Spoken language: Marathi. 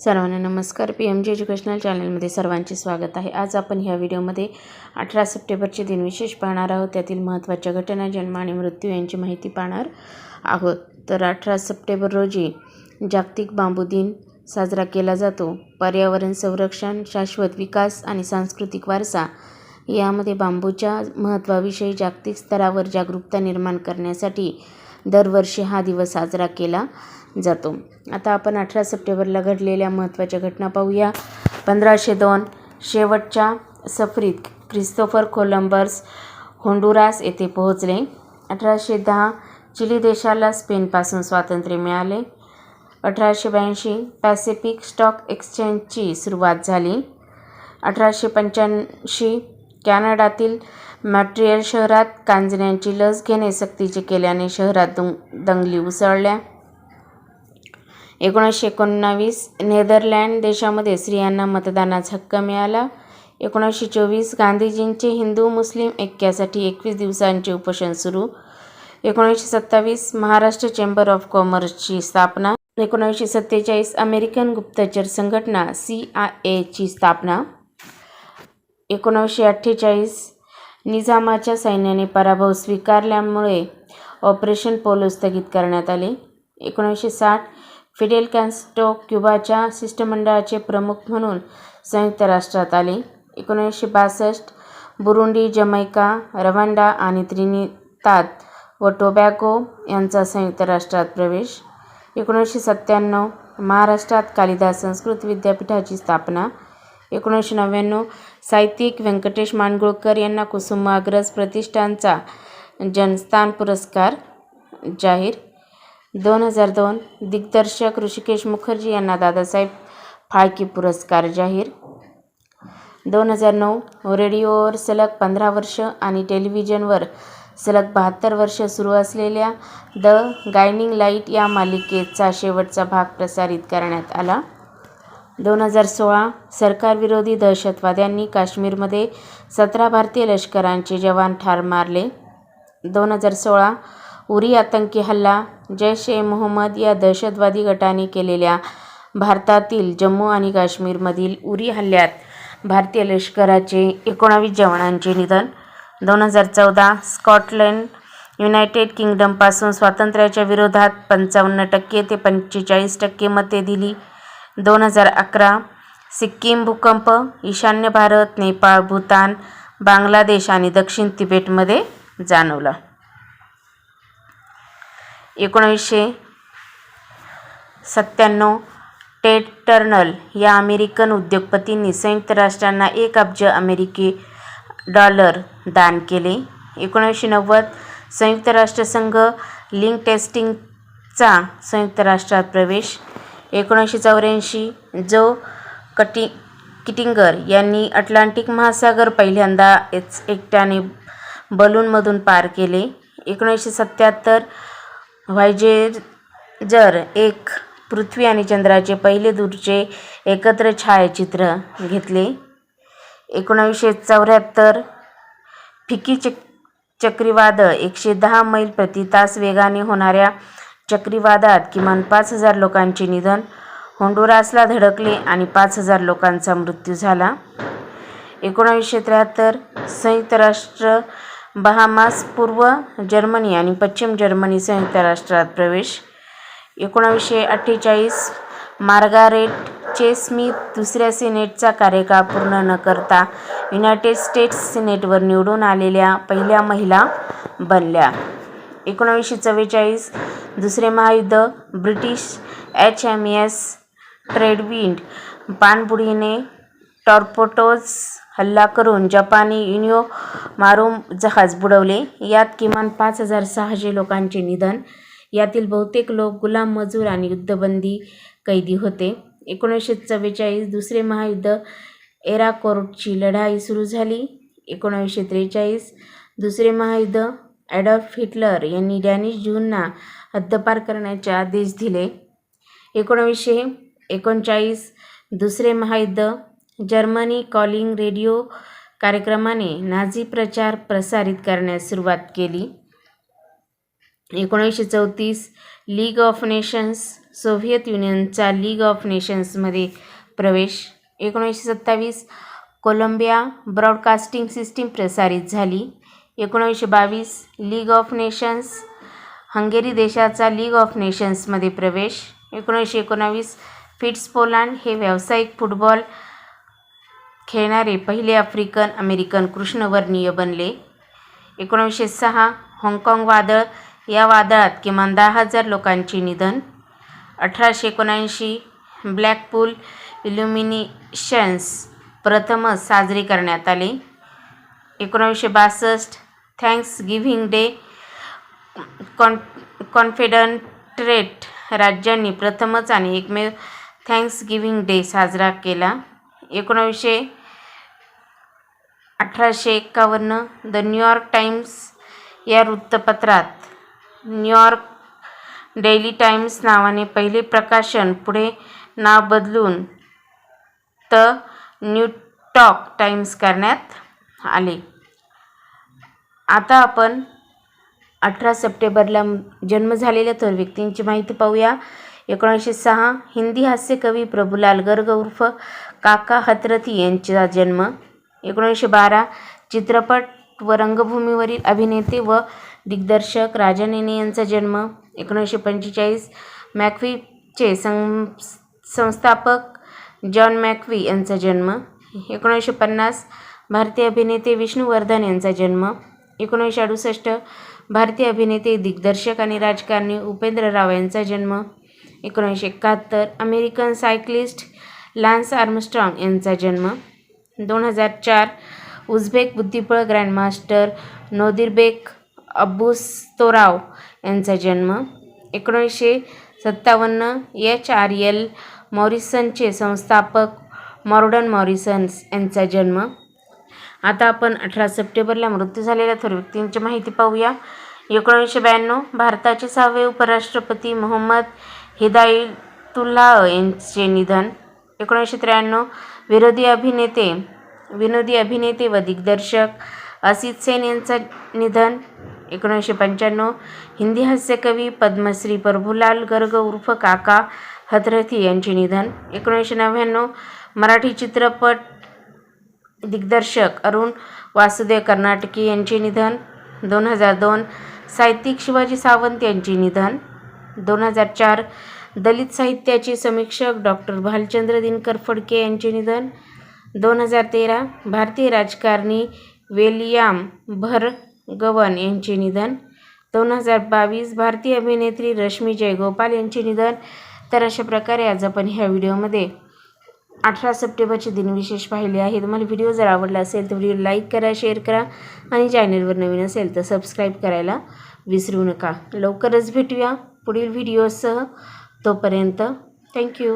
सर्वांना नमस्कार. पी एम जी एज्युकेशनल चॅनलमध्ये सर्वांचे स्वागत आहे. आज आपण ह्या व्हिडिओमध्ये अठरा सप्टेंबरचे दिन विशेष पाहणार आहोत. त्यातील महत्त्वाच्या घटना जन्म आणि मृत्यू यांची माहिती पाहणार आहोत. तर अठरा सप्टेंबर रोजी जागतिक बांबू दिन साजरा केला जातो. पर्यावरण संरक्षण शाश्वत विकास आणि सांस्कृतिक वारसा यामध्ये बांबूच्या महत्त्वाविषयी जागतिक स्तरावर जागरूकता निर्माण करण्यासाठी दरवर्षी हा दिवस साजरा केला जातो. आता आपण अठरा सप्टेंबरला घडलेल्या महत्त्वाच्या घटना पाहूया. पंधराशे दोन शेवटच्या सफरीत क्रिस्तोफर कोलंबर्स होंडुरास येथे पोहोचले. अठराशे दहा चिली देशाला स्पेनपासून स्वातंत्र्य मिळाले. अठराशे ब्याऐंशी पॅसिफिक स्टॉक एक्सचेंजची सुरुवात झाली. अठराशे पंच्याऐंशी कॅनडातील मॅट्रियल शहरात कांजण्यांची लस घेणे सक्तीचे केल्याने शहरात दंग दंगली उसळल्या. एकोणीसशे एकोणावीस नेदरलँड देशामध्ये स्त्रियांना मतदानाचा हक्क मिळाला. एकोणीसशे चोवीस गांधीजींचे हिंदू मुस्लिम ऐक्यासाठी एकवीस दिवसांचे उपोषण सुरू. एकोणीसशे सत्तावीस महाराष्ट्र चेंबर ऑफ कॉमर्सची स्थापना. एकोणीसशे सत्तेचाळीस अमेरिकन गुप्तचर संघटना सी आय एची स्थापना. एकोणीसशे अठ्ठेचाळीस निजामाच्या सैन्याने पराभव स्वीकारल्यामुळे ऑपरेशन पोलो स्थगित करण्यात आले. एकोणीसशे साठ फिडेल कॅन्स्टो क्युबाच्या शिष्टमंडळाचे प्रमुख म्हणून संयुक्त राष्ट्रात आले. एकोणीसशे बासष्ट बुरुंडी जमैका रवांडा आणि त्रिनितात व टोबॅको यांचा संयुक्त राष्ट्रात प्रवेश. एकोणीसशे सत्त्याण्णव महाराष्ट्रात कालिदास संस्कृत विद्यापीठाची स्थापना. एकोणीसशे नव्याण्णव साहित्यिक व्यंकटेश मांडगुळकर यांना कुसुमाग्रज प्रतिष्ठानचा जनस्थान पुरस्कार जाहीर दोन हजार दोन दिग्दर्शक ऋषिकेश मुखर्जी यांना दादासाहेब फाळके पुरस्कार जाहीर. दोन हजार नऊ रेडिओवर सलग पंधरा वर्ष आणि टेलिव्हिजनवर सलग बहात्तर वर्ष सुरू असलेल्या द गायनिंग लाइट या मालिकेचा शेवटचा भाग प्रसारित करण्यात आला. दोन हजार सोळा सरकारविरोधी दहशतवाद्यांनी काश्मीरमध्ये सतरा भारतीय लष्करांचे जवान ठार मारले. दोन हजार सोळा उरी आतंकी हल्ला जैश ए मोहम्मद या दहशतवादी गटाने केलेल्या भारतातील जम्मू आणि काश्मीरमधील उरी हल्ल्यात भारतीय लष्कराचे एकोणावीस जवानांचे निधन. दोन हजार चौदा स्कॉटलंड युनायटेड किंगडमपासून स्वातंत्र्याच्या विरोधात पंचावन्न टक्के ते पंचेचाळीस टक्के मते दिली. दोन हजार अकरा सिक्कीम भूकंप ईशान्य भारत नेपाळ भूतान बांगलादेश आणि दक्षिण तिबेटमध्ये जाणवला. एकोणीसशे सत्त्याण्णव. टेड टर्नल या अमेरिकन उद्योगपतींनी संयुक्त राष्ट्रांना एक अब्ज अमेरिकी डॉलर दान केले. एकोणीसशे नव्वद संयुक्त राष्ट्रसंघ लिंक टेस्टिंगचा संयुक्त राष्ट्रात प्रवेश. एकोणीसशे चौऱ्याऐंशी जो कटी किटिंगर यांनी अटलांटिक महासागर पहिल्यांदा एच एकट्याने बलूनमधून पार केले. एकोणीसशे सत्त्याहत्तर व्हायजेजर एक पृथ्वी आणि चंद्राचे पहिले दूरचे एकत्र छायाचित्र घेतले. एकोणावीसशे चौऱ्याहत्तर फिकी चक चक्रीवादळ एकशे दहा मैल प्रति तास वेगाने होणाऱ्या चक्रीवादात किमान पाच हजार लोकांचे निधन होंडुरासला धडकले आणि पाच हजार लोकांचा मृत्यू झाला. एकोणावीसशे त्र्याहत्तर संयुक्त राष्ट्र बहामास पूर्व जर्मनी आणि पश्चिम जर्मनी संयुक्त राष्ट्रात प्रवेश. एकोणावीसशे अठ्ठेचाळीस मार्गारेट चेस्मिथ दुसऱ्या सिनेटचा कार्यकाळ पूर्ण न करता युनायटेड स्टेट्स सिनेटवर निवडून आलेल्या पहिल्या महिला बनल्या. एकोणावीसशे चव्वेचाळीस दुसरे महायुद्ध British H M S Tradewind पाणबुडीने torpedoes हल्ला करून जपानी युनिओ मारो जहाज बुडवले. यात किमान पाच हजार सहाशे लोकांचे निधन. यातील बहुतेक लोक गुलाम मजूर आणि युद्धबंदी कैदी होते. एकोणीसशे चव्वेचाळीस दुसरे महायुद्ध एराकोर्टची लढाई सुरू झाली. एकोणावीसशे त्रेचाळीस दुसरे महायुद्ध ॲडॉल्फ हिटलर यांनी डॅनिश ज्यूंना हद्दपार करण्याचे आदेश दिले. एकोणावीसशे एकोणचाळीस दुसरे महायुद्ध जर्मनी कॉलिंग रेडिओ कार्यक्रमाने नाझी प्रचार प्रसारित करण्यास सुरुवात केली. एकोणीसशे चौतीस लीग ऑफ नेशन्स सोव्हिएत युनियनचा लीग ऑफ नेशन्समध्ये प्रवेश. एकोणीसशे सत्तावीस कोलंबिया ब्रॉडकास्टिंग सिस्टीम प्रसारित झाली. एकोणीसशे बावीस लीग ऑफ नेशन्स हंगेरी देशाचा लीग ऑफ नेशन्समध्ये प्रवेश. एकोणीसशे एकोणावीस फिट्स पोलांड हे व्यावसायिक फुटबॉल खेळणारे पहिले आफ्रिकन अमेरिकन कृष्णवर्णीय बनले. एकोणीसशे सहा हाँगकाँग वादळ. या वादळात किमान दहा हजार लोकांचे निधन. अठराशे एकोणऐंशी ब्लॅकपूल इल्युमिनेशन्स प्रथमच साजरे करण्यात आले. एकोणीसशे बासष्ट Thanksgiving Day con Confederate राज्यांनी प्रथमच आणि एकमेव थँक्स गिव्हिंग डे साजरा केला. एकोणावीसशे अठराशे एक्कावन्न द न्यूयॉर्क टाइम्स या वृत्तपत्रात न्यूयॉर्क डेली टाइम्स नावाने पहिले प्रकाशन पुढे नाव बदलून त न्यूटॉक टाइम्स करण्यात आले. आता आपण अठरा सप्टेंबरला जन्म झालेल्या थोर व्यक्तींची माहिती पाहूया. एकोणीसशे सहा हिंदी हास्य कवी प्रभुलाल गर्ग उर्फ काका हतरथी यांचा जन्म एकोणीसशे बारा चित्रपट व रंगभूमीवरील अभिनेते व दिग्दर्शक राजा नेने यांचा जन्म एकोणीसशे पंचेचाळीस मॅक्वीचे सं संस्थापक जॉन मॅक्वी यांचा जन्म एकोणीसशे पन्नास भारतीय अभिनेते विष्णुवर्धन यांचा जन्म एकोणीसशे अडुसष्ट भारतीय अभिनेते दिग्दर्शक आणि राजकारणी उपेंद्र राव यांचा जन्म एकोणीसशे एकाहत्तर अमेरिकन सायक्लिस्ट लान्स आर्मस्ट्रॉंग यांचा जन्म दोन हजार चार उझबेक बुद्धिबळ ग्रँडमास्टर नोदिरबेक अब्बुस्तोराव यांचा जन्म. एकोणीसशे सत्तावन्न एच आर एल मॉरिसनचे संस्थापक मॉर्डन मॉरिसन्स यांचा जन्म. आता आपण अठरा सप्टेंबरला मृत्यू झालेल्या थोर व्यक्तींची माहिती पाहूया. एकोणीसशे ब्याण्णव भारताचे सहावे उपराष्ट्रपती मोहम्मद हिदायतुल्लाह यांचे निधन. एकोणीसशे त्र्याण्णव विरोधी अभिनेते विनोदी अभिनेते व दिग्दर्शक असित सेन यांचं निधन एकोणीसशे पंच्याण्णव. हिंदी हास्यकवी पद्मश्री प्रभुलाल गर्ग उर्फ काका हथरथी यांचे निधन एकोणीसशे नव्याण्णव. मराठी चित्रपट दिग्दर्शक अरुण वासुदेव कर्नाटकी यांचे निधन दोन हजार दोन. साहित्यिक शिवाजी सावंत यांचे निधन दोन हजार चार. दलित साहित्याचे समीक्षक डॉक्टर भालचंद्र दिनकर फडके यांचे निधन. दोन हजार तेरा भारतीय राजकारणी वेलियाम भरगवन यांचे निधन. दोन हजार बावीस भारतीय अभिनेत्री रश्मी जयगोपाल यांचे निधन. तर अशा प्रकारे आज आपण ह्या व्हिडिओमध्ये अठरा सप्टेंबरचे दिनविशेष पाहिले आहे तुम्हाला व्हिडिओ जर आवडला असेल तर व्हिडिओ लाईक करा शेअर करा आणि चॅनलवर नवीन असेल तर सबस्क्राईब करायला विसरू नका. लवकरच भेटूया पुढील व्हिडिओसह. तोपर्यंत थँक्यू